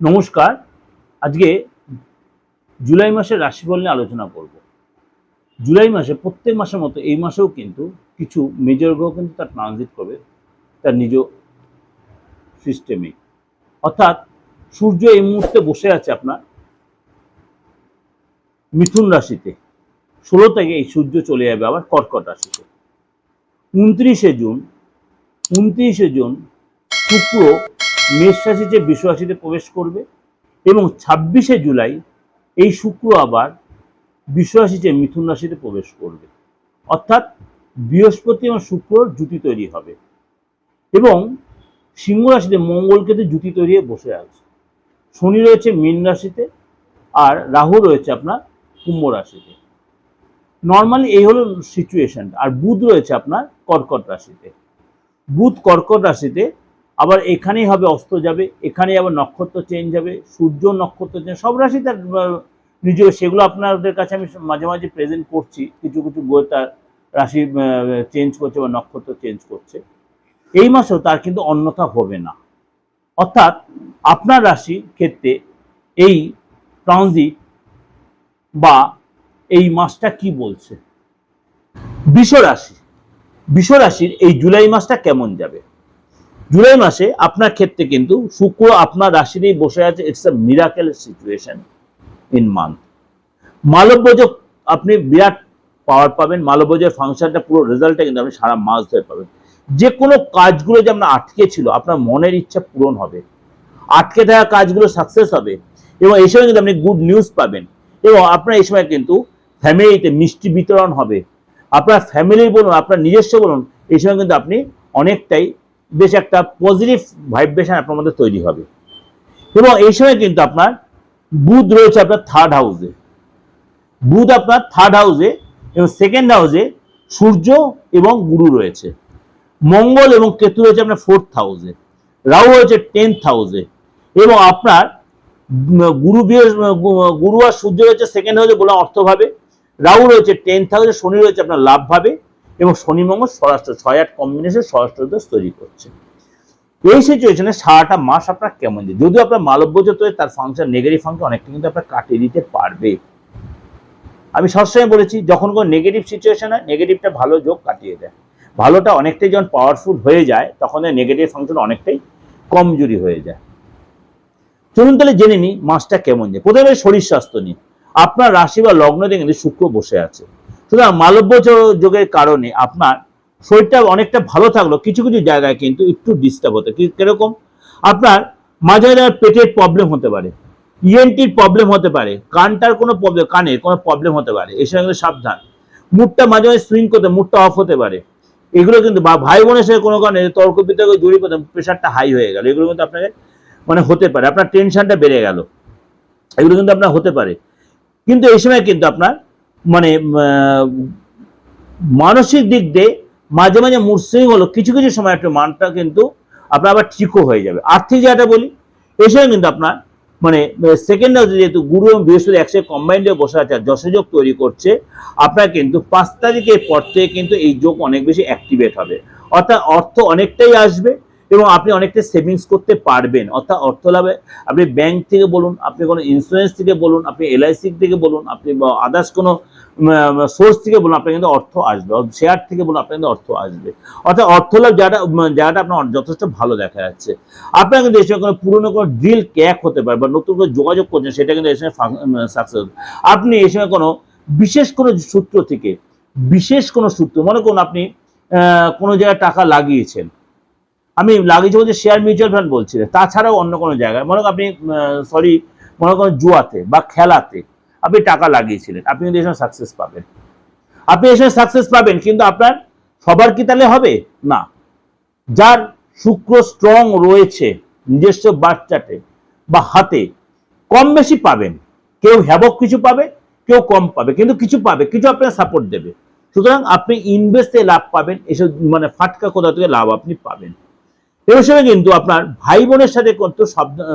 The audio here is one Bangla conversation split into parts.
নমস্কার। আজকে জুলাই মাসের রাশিফল নিয়ে আলোচনা করব। জুলাই মাসে, প্রত্যেক মাসের মতো এই মাসেও কিন্তু কিছু মেজর গ্রহ কিন্তু তার ট্রানজিট করবে, তার নিজ সিস্টেমে অর্থাৎ সূর্য এই মুহূর্তে বসে আছে আপনার মিথুন রাশিতে। ষোলো থেকে এই সূর্য চলে যাবে আবার কর্কট রাশিতে। উনত্রিশে জুন উনত্রিশে জুন শুক্র মেষ রাশিতে বৃষ রাশিতে প্রবেশ করবে এবং ছাব্বিশে জুলাই এই শুক্র আবার রাশিতে মিথুন রাশিতে প্রবেশ করবে। অর্থাৎ বৃহস্পতি এবং শুক্রর জুতি তৈরি হবে এবং সিংহ রাশিতে মঙ্গলকে তো জুতি তৈরি বসে আছে। শনি রয়েছে মীন রাশিতে আর রাহু রয়েছে আপনার কুম্ভ রাশিতে। নর্মালি এই হলো সিচুয়েশন আর বুধ রয়েছে আপনার কর্কট রাশিতে। বুধ কর্কট রাশিতে আবার এখানেই হবে অস্ত যাবে এখানেই আবার নক্ষত্র চেঞ্জ হবে সূর্য নক্ষত্র চেঞ্জ সব রাশি তার আহ, নিজ সেগুলো আপনাদের কাছে আমি মাঝে মাঝে প্রেজেন্ট করছি কিছু কিছু বই তার রাশি চেঞ্জ করছে বা নক্ষত্র চেঞ্জ করছে। এই মাসেও তার কিন্তু অন্যথা হবে না। অর্থাৎ আপনার রাশি ক্ষেত্রে এই ট্রানজিট বা এই মাসটা কি বলছে? বৃষ রাশি বৃষ রাশির এই জুলাই মাসটা কেমন যাবে? জুলাই মাসে আপনার ক্ষেত্রে কিন্তু শুক্র আপনার রাশিতেই বসে আছে it's a miracle situation in month মালব্যযোগ আপনি বিরাট পাওয়ার পাবেন, মালব্যজের ফাংশনটা পুরো রেজাল্টটা কিন্তু আপনি সারা মাস ধরে পাবেন। যে কোনো কাজগুলো যে আপনার আটকে ছিল, আপনার মনের ইচ্ছা পূরণ হবে। আটকে থাকা কাজগুলো সাকসেস হবে এবং এই সময় কিন্তু আপনি গুড নিউজ পাবেন। এবং আপনার এই সময় কিন্তু ফ্যামিলিতে মিষ্টি বিতরণ হবে। আপনার ফ্যামিলি বলুন, আপনার নিজস্ব বলুন, এই সময় কিন্তু আপনি অনেকটাই বেশ একটা পজিটিভ ভাইব্রেশন আপনার মধ্যে তৈরি হবে। এবং এই সময় কিন্তু আপনার বুধ রয়েছে আপনার থার্ড হাউসে বুধ আপনার থার্ড হাউসে এবং সেকেন্ড হাউসে সূর্য এবং গুরু রয়েছে। মঙ্গল এবং কেতু রয়েছে আপনার ফোর্থ হাউসে রাহু রয়েছে টেন্থ হাউসে এবং আপনার গুরু গুরু আর সূর্য রয়েছে সেকেন্ড হাউসে বলে অর্থভাবে। রাহু রয়েছে টেন্থ হাউসে শনি রয়েছে আপনার লাভ ভাবে এবং শনি মঙ্গল স্বরাষ্ট্র, ছয় আট কম্বিনেশন স্বরাষ্ট্র দোষ তৈরি করছে। এই সিচুয়েশনে সারাটা মাস আপনার কেমন যায়? যদিও আপনার মালব্যজত তার ফাংশন নেগেটিভ ফাংশন অনেকটা কিন্তু আপনার কাটিয়ে দিতে পারবে। আমি সবসময় বলেছি, যখন কোনো নেগেটিভ সিচুয়েশন হয় নেগেটিভটা ভালো যোগ কাটিয়ে দেয়। ভালোটা অনেকটাই যখন পাওয়ারফুল হয়ে যায়, তখন নেগেটিভ ফাংশন অনেকটাই কমজোরি হয়ে যায়। চলুন তাহলে জেনে নিই, মাসটা কেমন যায়? প্রথমে শরীর স্বাস্থ্য নিয়ে। আপনার রাশি বা লগ্নতে কিন্তু শুক্র বসে আছে। সুতরাং মালব্য যোগের কারণে আপনার শরীরটা অনেকটা ভালো থাকল, কিছু কিছু জায়গায় কিন্তু একটু ডিস্টার্ব হতে কীরকম? আপনার মাঝে পেটের প্রবলেম হতে পারে ইএনটির প্রবলেম হতে পারে, কানটার কোনো প্রবলেম কানের কোনো প্রবলেম হতে পারে সময় কিন্তু সাবধান। মুডটা মাঝে মাঝে সুইং করতে, মুডটা অফ হতে পারে। এগুলো কিন্তু বা ভাই বোনের সাথে কোনো কারণে তর্ক বিতর্ক জড়িয়ে পড়তে প্রেশারটা হাই হয়ে গেল, এগুলো কিন্তু আপনাকে মানে হতে পারে, আপনার টেনশনটা বেড়ে গেল, এগুলো কিন্তু আপনার হতে পারে। কিন্তু এই সময় কিন্তু আপনার মানে মানসিক দিক দিয়ে মাঝে মাঝে সুইং হলো, কিছু কিছু সময় একটু মানটা কিন্তু আপনার আবার ঠিকও হয়ে যাবে। আর্থিক জায়গাটা বলি এই সময় কিন্তু আপনার মানে সেকেন্ড হাউসে যেহেতু গুরু এবং বৃহস্পতি একসাথে কম্বাইন্ড বসে আছে আর যশযোগ তৈরি করছে, আপনার কিন্তু পাঁচ তারিখের পর থেকে কিন্তু এই যোগ অনেক বেশি অ্যাক্টিভেট হবে। অর্থাৎ অর্থ অনেকটাই আসবে এবং আপনি অনেকটা সেভিংস করতে পারবেন। অর্থাৎ অর্থ লাভে আপনি ব্যাংক থেকে বলুন, আপনি কোনো ইন্স্যুরেন্স থেকে বলুন, আপনি এলআইসি থেকে বলুন, আপনি আদার্স কোনো সোর্স থেকে বলুন, আপনার কিন্তু অর্থ আসবে। শেয়ার থেকে বলুন, আপনার কিন্তু অর্থ আসবে। অর্থাৎ অর্থ লাভ জায়গাটা জায়গাটা আপনার যথেষ্ট ভালো দেখা যাচ্ছে। আপনার কিন্তু এসে কোনো পুরনো কোনো ডিল ক্যাক হতে পারে বা নতুন করে যোগাযোগ করছেন, সেটা কিন্তু এসে সাকসেস আপনি এসে কোনো বিশেষ কোনো সূত্র থেকে, বিশেষ কোনো সূত্র, মনে করুন আপনি কোনো জায়গায় টাকা লাগিয়েছেন আমি লাগিয়েছি বলছি শেয়ার মিউচুয়াল ফান্ড বলছি। তাছাড়াও অন্য কোনো জায়গায়। মনে আপনি সরি মনে করুন জুয়াতে বা খেলাতে আপনি টাকা লাগিয়েছিলেন, আপনি কিন্তু সময় সাকসেস পাবেন। আপনি সময় সাকসেস পাবেন, কিন্তু আপনার সবার কি তাহলে হবে? না। যার শুক্র স্ট্রং রয়েছে, নিজস্ব বাচ্চাতে বা হাতে, কম বেশি পাবেন। কেউ হ্যাবক কিছু পাবে, কেউ কম পাবে, কিন্তু কিছু পাবে, কিছু আপনার সাপোর্ট দেবে। সুতরাং আপনি ইনভেস্টে লাভ পাবেন, এসব মানে ফাটকা কোথা থেকে লাভ আপনি পাবেন। এই সময় কিন্তু আপনার ভাই বোনের সাথে কিন্তু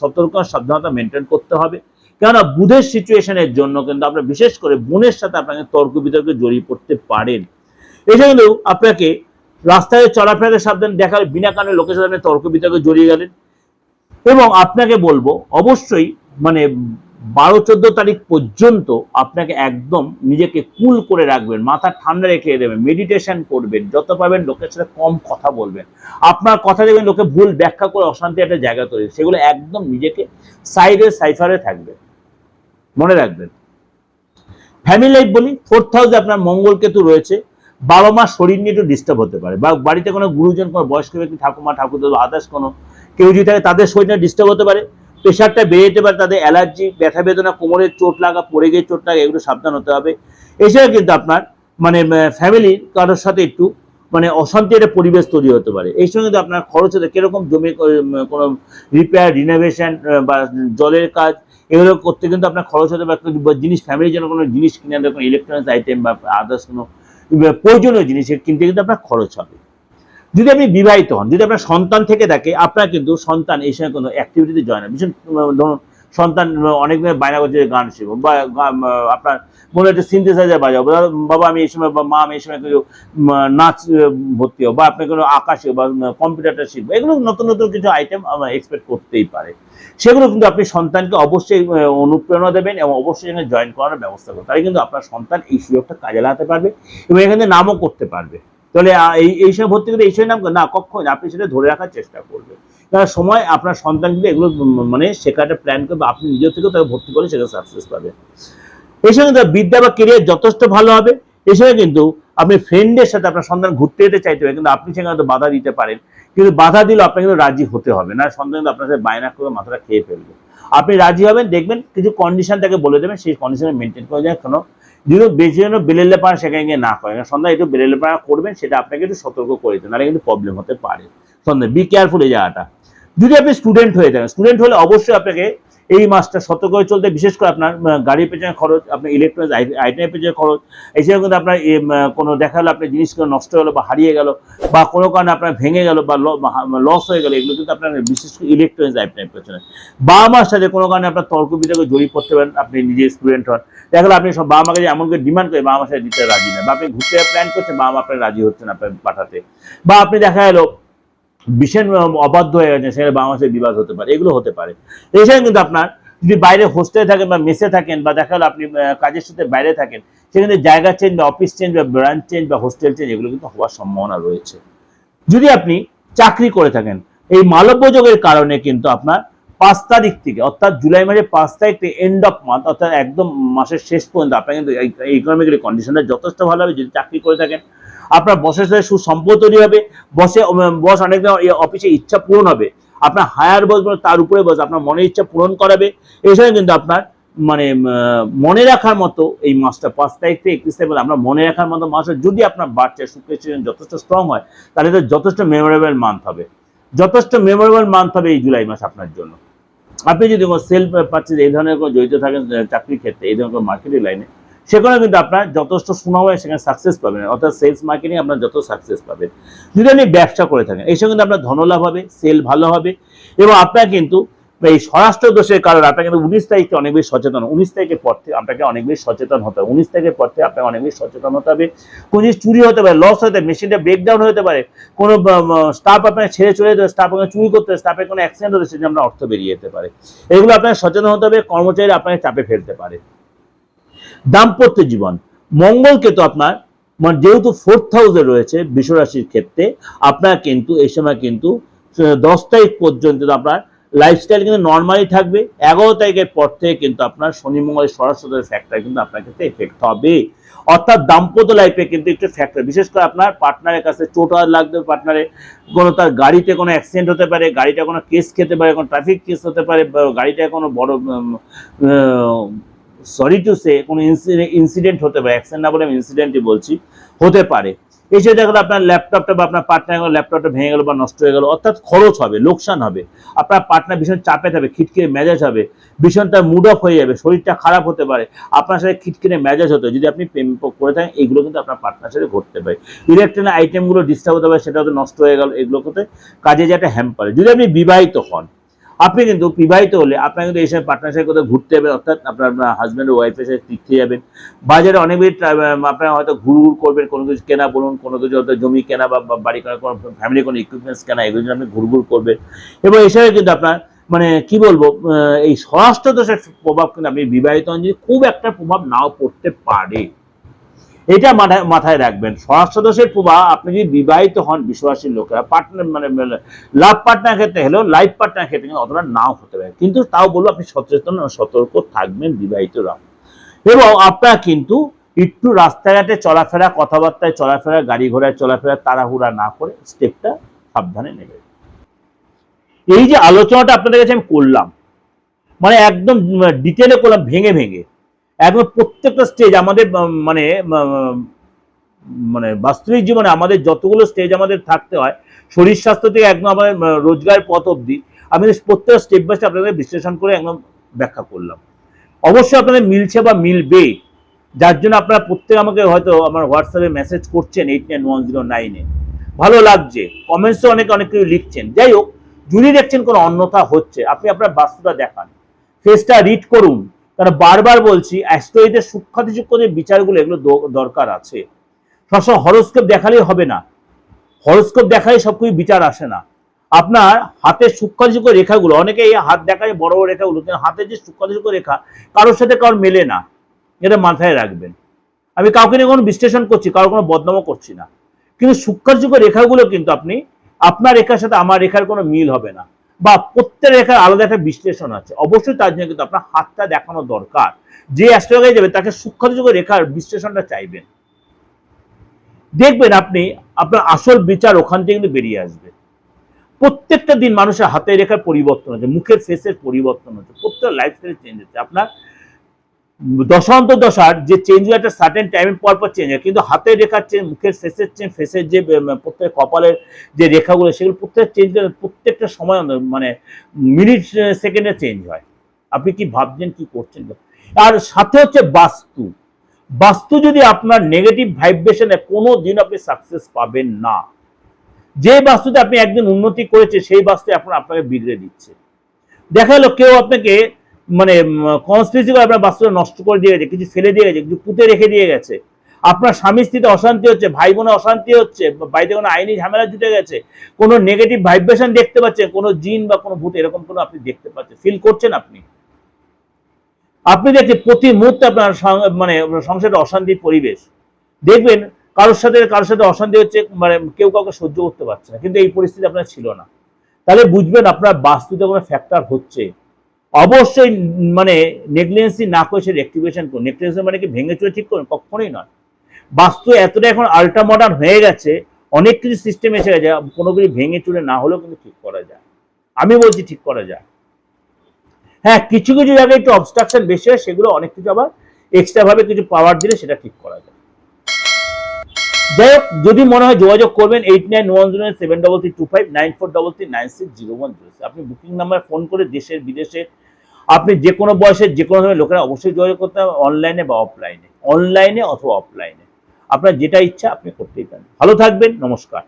সতর্ক, সাবধানতা মেনটেন করতে হবে। কেননা বুধের সিচুয়েশনের জন্য কিন্তু আপনার বিশেষ করে বোনের সাথে আপনাকে তর্ক বিতর্কে জড়িয়ে পড়তে পারেন কিন্তু আপনাকে রাস্তায় চলাফেরাতে সাবধান দেখা বিনা কারণে লোকের সাথে তর্ক বিতর্কে জড়িয়ে গেলেন। এবং আপনাকে বলব, অবশ্যই মানে বারো চোদ্দ তারিখ পর্যন্ত আপনাকে একদম নিজেকে কুল করে রাখবেন, মাথা ঠান্ডা রেখে দেবেন মেডিটেশন করবেন, যত পাবেন লোকের সাথে কম কথা বলবেন। আপনার কথা দেখবেন লোকে ভুল ব্যাখ্যা করে অশান্তি একটা জায়গা তৈরি সেগুলো একদম নিজেকে সাইডে সাইফারে থাকবে। মনে রাখবেন। ফ্যামিলি লাইফ বলি ফোর্থ হাউসে আপনার মঙ্গল কেতু রয়েছে, বাবা মার শরীর নিয়ে একটু ডিস্টার্ব হতে পারে, বা বাড়িতে কোনো গুরুজন, কোনো বয়স্ক ব্যক্তি, ঠাকুমা ঠাকুর আদার্স কোনো কেউ যদি থাকে, তাদের শরীরটা ডিস্টার্ব হতে পারে। প্রেশারটা বেড়ে যেতে পারে, তাদের অ্যালার্জি, ব্যথা বেদনা কোমরের চোট লাগা, পড়ে গিয়ে চোট লাগা, এগুলো সাবধান হতে হবে। এছাড়া কিন্তু আপনার মানে ফ্যামিলির কারোর সাথে একটু মানে অশান্তি একটা পরিবেশ তৈরি হতে পারে। এই সঙ্গে কিন্তু আপনার খরচ হতে, কীরকম জমি কোনো রিপেয়ার রিনোভেশন বা জলের কাজ, এগুলো করতে কিন্তু আপনার খরচ হতে পারে। জিনিস ফ্যামিলির জন্য কোনো জিনিস কিনে কোনো ইলেকট্রনিক্স আইটেম বা আদার্স কোনো প্রয়োজনীয় জিনিস কিনতে কিন্তু আপনার খরচ হবে। যদি আপনি বিবাহিত হন, যদি আপনার সন্তান থেকে থাকে আপনার কিন্তু সন্তান এই সময় কোনো অ্যাক্টিভিটিতে জয় না। বিশেষ ধরুন, সন্তান অনেক বায়না করছে গান শিখব বা আপনার মনে হচ্ছে সিনথেসাইজার বাজাবো বাবা, আমি এই সময়, বা মা, আমি এই সময় কিছু নাচ ভর্তি হব, বা আপনি কোনো আকাশে বা কম্পিউটারটা শিখব, এগুলো নতুন নতুন কিছু আইটেম আমরা এক্সপেক্ট করতেই পারে। সেগুলো কিন্তু আপনি সন্তানকে অবশ্যই অনুপ্রেরণা দেবেন এবং অবশ্যই এখানে জয়েন করার ব্যবস্থা করবেন। তাহলে কিন্তু আপনার সন্তান এই সুযোগটা কাজে লাগাতে পারবে এবং এখানে নামও করতে পারবে। তাহলে এই এই সময় ভর্তি করে এই সময় নাম না কখন আপনি সেটা ধরে রাখার চেষ্টা করবেন। কারণ সময় আপনার সন্তান কিন্তু এগুলো মানে শেখাটা প্ল্যান করবে, আপনি নিজের থেকেও তাকে ভর্তি করে সেটা সাকসেস পাবেন এই সঙ্গে তার বিদ্যা বা কেরিয়ার যথেষ্ট ভালো হবে। এই সময় কিন্তু আপনি ফ্রেন্ডের সাথে আপনার সন্তান ঘুরতে যেতে চাইতে পারে কিন্তু আপনি সেখানে হয়তো বাধা দিতে পারেন। কিন্তু বাধা দিলে আপনাকে কিন্তু রাজি হতে হবে। না, সন্তান কিন্তু আপনার সাথে বায়না করে মাথাটা খেয়ে ফেলবে। আপনি রাজি হবেন, দেখবেন কিছু কন্ডিশন তাকে বলে দেবেন, সেই কন্ডিশনে মেনটেন করে যায়, কোনো যদি বেশি যেন বেলেলে পাড়া সেখানে গিয়ে না করেন সন্ধ্যা একটু বেলেলে পাড়া করবেন, সেটা আপনাকে একটু সতর্ক করে দিতে নাহলে কিন্তু প্রবলেম হতে পারে। সন্ধ্যায় বি কেয়ারফুল এই জায়গাটা। যদি আপনি স্টুডেন্ট হয়ে থাকেন স্টুডেন্ট হলে অবশ্যই আপনাকে এই মাসটা সতর্ক হয়ে চলতে বিশেষ করে আপনার গাড়ির পেছনে খরচ, আপনার ইলেকট্রনিক্স আইটেমের পেছনে খরচ, এছাড়াও কিন্তু আপনার কোনো দেখা গেলো আপনার জিনিসগুলো নষ্ট হলো বা হারিয়ে গেল বা কোনো কারণে আপনার ভেঙে গেল বা লস হয়ে গেল, এগুলো কিন্তু আপনার বিশেষ করে ইলেকট্রনিক্স আইটেমের পেছনে বাবা মার সাথে কোনো কারণে আপনার তর্ক বিতর্কে জড়িয়ে পড়তে পারেন, আপনি নিজে স্টুডেন্ট হন। দেখা গেলো আপনি সব বাবা মাকে এমন করে ডিমান্ড করে বাবা মার সাথে দিতে রাজি না, বা আপনি ঘুরতে প্ল্যান করছেন বাবা মা আপনার রাজি হচ্ছেন আপনার পাঠাতে। বা আপনি দেখা গেলো ভীষণ অবাধ্য হয়ে গেছে, সেখানে সাথে বিবাদ হতে পারে, এগুলো হতে পারে। এছাড়া কিন্তু আপনার, যদি বাইরে হোস্টেলে থাকেন বা মেসে থাকেন, বা দেখা গেলো আপনি কাজের সাথে বাইরে থাকেন, সেখানে জায়গা চেঞ্জ বা অফিস চেঞ্জ বা ব্রাঞ্চ চেঞ্জ বা হোস্টেল চেঞ্জ এগুলো কিন্তু হওয়ার সম্ভাবনা রয়েছে। যদি আপনি চাকরি করে থাকেন, এই মালব্য যোগের কারণে কিন্তু আপনার পাঁচ তারিখ থেকে, অর্থাৎ জুলাই মাসের পাঁচ তারিখ থেকে এন্ড অফ মান্থ অর্থাৎ একদম মাসের শেষ পর্যন্ত, আপনার কিন্তু ইকোনমিক্যালি কন্ডিশনটা যথেষ্ট ভালো হবে। যদি চাকরি করে থাকেন আপনার বসের সাথে সুসম্পর্ক তৈরি হবে, বসে বস অনেক অফিসে ইচ্ছা পূরণ হবে। আপনার হায়ার বস তার উপরে বস, আপনার মনের ইচ্ছা পূরণ করাবে। এছাড়া কিন্তু আপনার মানে মনে রাখার মতো এই মাসটা, পাঁচ তারিখ থেকে একত্রিশ তারিখ আমরা মনে রাখার মতো মাস যদি আপনার বাচ্চা সিজন যথেষ্ট স্ট্রং হয়, তাহলে তো যথেষ্ট মেমোরেবল মান্থ হবে। যথেষ্ট মেমোরেবল মান্থ হবে এই জুলাই মাস আপনার জন্য। আপনি যদি কোনো সেল পাচ্ছেন এই ধরনের কোনো জড়িত থাকেন, চাকরির ক্ষেত্রে, এই ধরনের মার্কেটিং লাইনে সেখানে কিন্তু আপনার যথেষ্ট সুনাম হয় সেখানে সাকসেস পাবেন। অর্থাৎ সেলস মার্কেটিং আপনার যত সাকসেস পাবেন। যদি আপনি ব্যবসা করে থাকেন এই সঙ্গে কিন্তু আপনার ধনলাভ হবে সেল ভালো হবে এবং আপনার কিন্তু এই স্বরাষ্ট্র দোষের কারণে আপনার কিন্তু উনিশ তারিখে অনেক বেশি সচেতন। উনিশ তারিখের পর থেকে আপনাকে অনেক বেশি সচেতন হতে হবে। উনিশ তারিখের পর থেকে আপনাকে অনেক বেশি সচেতন হতে হবে। কোনো জিনিস চুরি হতে পারে লস হতে মেশিনটা ব্রেকডাউন হতে পারে, কোনো স্টাফ আপনার ছেড়ে চলে যেতে স্টাফ আপনাকে চুরি করতে স্টাফের কোনো অ্যাক্সিডেন্ট হতে সেটা আপনার অর্থ বেরিয়ে যেতে পারে। এগুলো আপনার সচেতন হতে হবে কর্মচারী আপনাকে চাপে ফেলতে পারে। দাম্পত্য জীবন। মঙ্গলকে তো আপনার মানে যেহেতু ফোর্থ হাউসে রয়েছে বিশ্বরাশির ক্ষেত্রে, আপনার কিন্তু এই সময় কিন্তু দশ তারিখ পর্যন্ত আপনার লাইফস্টাইল কিন্তু নর্মালি থাকবে। এগারো তারিখের পর থেকে কিন্তু আপনার শনি মঙ্গলের সরাসরি ফ্যাক্টর কিন্তু আপনার ক্ষেত্রে এফেক্ট হবে। অর্থাৎ দাম্পত্য লাইফে কিন্তু একটু ফ্যাক্টর বিশেষ করে আপনার পার্টনারের কাছে চোট লাগবে পার্টনারে কোনো তার গাড়িতে কোনো অ্যাক্সিডেন্ট হতে পারে গাড়িটা কোনো কেস খেতে পারে, কোনো ট্রাফিক কেস হতে পারে গাড়িটা কোনো বড় সরি টু সে কোনো ইনসিডেন্ট হতে পারে অ্যাক্সিডেন্ট না বলে আমি ইনসিডেন্টই বলছি, হতে পারে। এসে দেখা গেলো আপনার ল্যাপটপটা বা আপনার পার্টনার ল্যাপটপটা ভেঙে গেলো বা নষ্ট হয়ে গেলো, অর্থাৎ খরচ হবে, লোকসান হবে। আপনার পার্টনার ভীষণ চাপে থাকবে খিটখিরে মেজাজ হবে ভীষণ তার মুড অফ হয়ে যাবে, শরীরটা খারাপ হতে পারে, আপনার সাথে খিটখিরে মেজাজ হতে যদি আপনি প্রেম করে থাকেন, এগুলো কিন্তু আপনার পার্টনার সাথে ঘটতে পারে। ইলেকট্রনিক আইটেমগুলো ডিস্টার্ব হতে পারে, সেটা হয়তো নষ্ট হয়ে গেল, এগুলো কাজে একটা হ্যাম্পারে যদি আপনি বিবাহিত হন আপনি কিন্তু বিবাহিত হলে আপনার কিন্তু এই সময় পার্টনার সাথে কোথাও ঘুরতে যাবেন, অর্থাৎ আপনার হাজব্যান্ড ওয়াইফের সাথে তীর্থে যাবেন। বাজারে অনেক আপনারা হয়তো ঘুর ঘুর করবেন, কোনো কিছু কেনা বলুন, কোনো কিছু হয়তো জমি কেনা বা বাড়ি কেনা কোনো ফ্যামিলি কোনো ইকুইপমেন্টস কেনা, এগুলো আপনি ঘুর ঘুর করবেন। এবং এছাড়া কিন্তু আপনার মানে কি বলব এই স্বরাষ্ট্র দোষের প্রভাব কিন্তু আপনি বিবাহিত যদি খুব একটা প্রভাব নাও পড়তে পারে। এটা মাথায় রাখবেন। দোষের প্রভাব, আপনি যদি বিবাহিত হন বিশ্বাসীর লোকেরা পার্টনার মানে লাভ পার্টনার ক্ষেত্রে হলেও লাইফ পার্টনার ক্ষেত্রে কিন্তু অতটা নাও হতে পারে। কিন্তু তাও বলব, আপনি সচেতন সতর্ক থাকবেন বিবাহিত বিবাহিতরা এবং আপনার কিন্তু একটু রাস্তাঘাটে চলাফেরা, কথাবার্তায় চলাফেরা, গাড়ি ঘোড়ায় চলাফেরা, তাড়াহুড়া না করে স্টেপটা সাবধানে নেবেন। এই যে আলোচনাটা আপনাদের কাছে আমি করলাম মানে একদম ডিটেলে করলাম, ভেঙে ভেঙে। একদম প্রত্যেকটা স্টেজ আমাদের মানে মানে বাস্তবিক জীবনে আমাদের যতগুলো স্টেজ আমাদের থাকতে হয়, শরীর স্বাস্থ্য থেকে একদম আমাদের রোজগার পথ অবধি, আমি প্রত্যেকটা স্টেপ বাই স্টেপ আপনাদের বিশ্লেষণ করে একদম ব্যাখ্যা করলাম। অবশ্যই আপনাদের মিলছে বা মিলবে যার জন্য আপনারা প্রত্যেক আমাকে হয়তো আমার হোয়াটসঅ্যাপে মেসেজ করছেন এইট নাইন ওয়ান জিরো নাইনে ভালো লাগছে কমেন্টসে অনেকে, অনেক কিছু লিখছেন। যাই হোক, যদি দেখছেন কোনো অন্যথা হচ্ছে, আপনি আপনার বাস্তুটা দেখান। ফেসটা রিড করুন। কারণ বারবার বলছি অ্যাস্ট্রোইদের সূক্ষ্মাতি সূক্ষ্ম যে বিচারগুলো এগুলো দরকার আছে। সবসময় হরস্কোপ দেখালেই হবে না। হরস্কোপ দেখালে সব কিছু বিচার আসে না। আপনার হাতের সূক্ষ্মাতি রেখাগুলো, অনেকে এই হাত দেখায় বড় বড় রেখাগুলো কিন্তু হাতের যে সূক্ষ্মাতি রেখা, কারোর সাথে কারোর মেলে না। এটা মাথায় রাখবেন। আমি কাউকে নিয়ে কোনো বিশ্লেষণ করছি কারোর কোনো বদনামও করছি না। কিন্তু সূক্ষ্মাতি রেখাগুলো কিন্তু আপনি, আপনার রেখার সাথে আমার রেখার কোনো মিল হবে না। বা প্রত্যেক রেখার আলাদা একটা বিশ্লেষণ আছে। অবশ্যই তার জন্য কিন্তু আপনার হাতটা দেখানো দরকার। যে অ্যাস্ট্রোলজি যাবে, তাকে সূক্ষ্মাতি রেখার বিশ্লেষণটা চাইবেন। দেখবেন আপনি, আপনার আসল বিচার ওখান থেকে কিন্তু বেরিয়ে আসবে। প্রত্যেকটা দিন মানুষের হাতের রেখার পরিবর্তন হচ্ছে, মুখের ফেসের পরিবর্তন হচ্ছে প্রত্যেক লাইফস্টাইল চেঞ্জ হচ্ছে। আপনার দশান্ত দশার যে চেঞ্জ হয় একটা সার্টেন টাইম পর পর চেঞ্জ হয়। কিন্তু হাতের রেখার চেঞ্জ মুখের শেষের চেঞ্জ ফেসের যে প্রত্যেক কপালের যে রেখাগুলো, সেগুলো প্রত্যেক চেঞ্জ প্রত্যেকটা সময় মানে মিনিট সেকেন্ডে চেঞ্জ হয়। আপনি কি ভাবছেন, কি করছেন? আর সাথে হচ্ছে বাস্তু। বাস্তু যদি আপনার নেগেটিভ ভাইব্রেশনে কোনো দিন আপনি সাকসেস পাবেন না, যে বাস্তুতে আপনি একদিন উন্নতি করেছে সেই বাস্তু এখন আপনাকে বিগড়ে দিচ্ছে। দেখা গেলো কেউ আপনাকে মানে কনস্পিরেসি করে আপনার বাস্তুটা নষ্ট করে দিয়ে গেছে, কিছু ফেলে দিয়ে গেছে, কিছু পুঁতে রেখে দিয়ে গেছে। আপনার স্বামী স্ত্রীতে অশান্তি হচ্ছে, ভাই বোনে অশান্তি হচ্ছে, বাড়িতে কোনো আইনি ঝামেলা জুটে গেছে, কোনো নেগেটিভ ভাইব্রেশন দেখতে পাচ্ছেন, কোনো জিন বা কোনো ভূত, এরকম কোনো আপনি দেখতে পাচ্ছেন ফিল করছেন আপনি? আপনি দেখছেন প্রতি মুহূর্তে আপনার মানে সংসারে অশান্তির পরিবেশ। দেখবেন কারোর সাথে কারোর সাথে অশান্তি হচ্ছে মানে কেউ কাউকে সহ্য করতে পারছে না, কিন্তু এই পরিস্থিতি আপনার ছিল না। তাহলে বুঝবেন আপনার বাস্তুতে কোনো ফ্যাক্টর হচ্ছে। অবশ্যই মানে নেগলিজেন্সি না করে সেটা অ্যাক্টিভেশন করুন। নেগলিজেন্সি মানে কি ভেঙে চুরে ঠিক করুন? কখনোই নয়। বাস্তু এতটা এখন আল্ট্রা মডার্ন হয়ে গেছে, অনেক কিছু সিস্টেম এসে গেছে, কোনো কিছু ভেঙে চুরে না হলেও কিন্তু ঠিক করা যায়। আমি বলছি ঠিক করা যায়। হ্যাঁ কিছু কিছু জায়গায় একটু অবস্ট্রাকশন বেশি হয়, সেগুলো অনেক কিছু আবার এক্সট্রা ভাবে কিছু পাওয়ার দিলে সেটা ঠিক করা যায়। যাই হোক, যদি মনে হয় যোগাযোগ করবেন eight nine one zero seven double three two five nine four double three nine six zero one zero আপনি বুকিং নাম্বার ফোন করে দেশের বিদেশে আপনি যে কোনো বয়সের যে কোনো ধরনের লোকেরা অবশ্যই যোগাযোগ করতে হবে অনলাইনে বা অফলাইনে অনলাইনে অথবা অফলাইনে আপনার যেটা ইচ্ছা আপনি করতেই পারেন। ভালো থাকবেন, নমস্কার।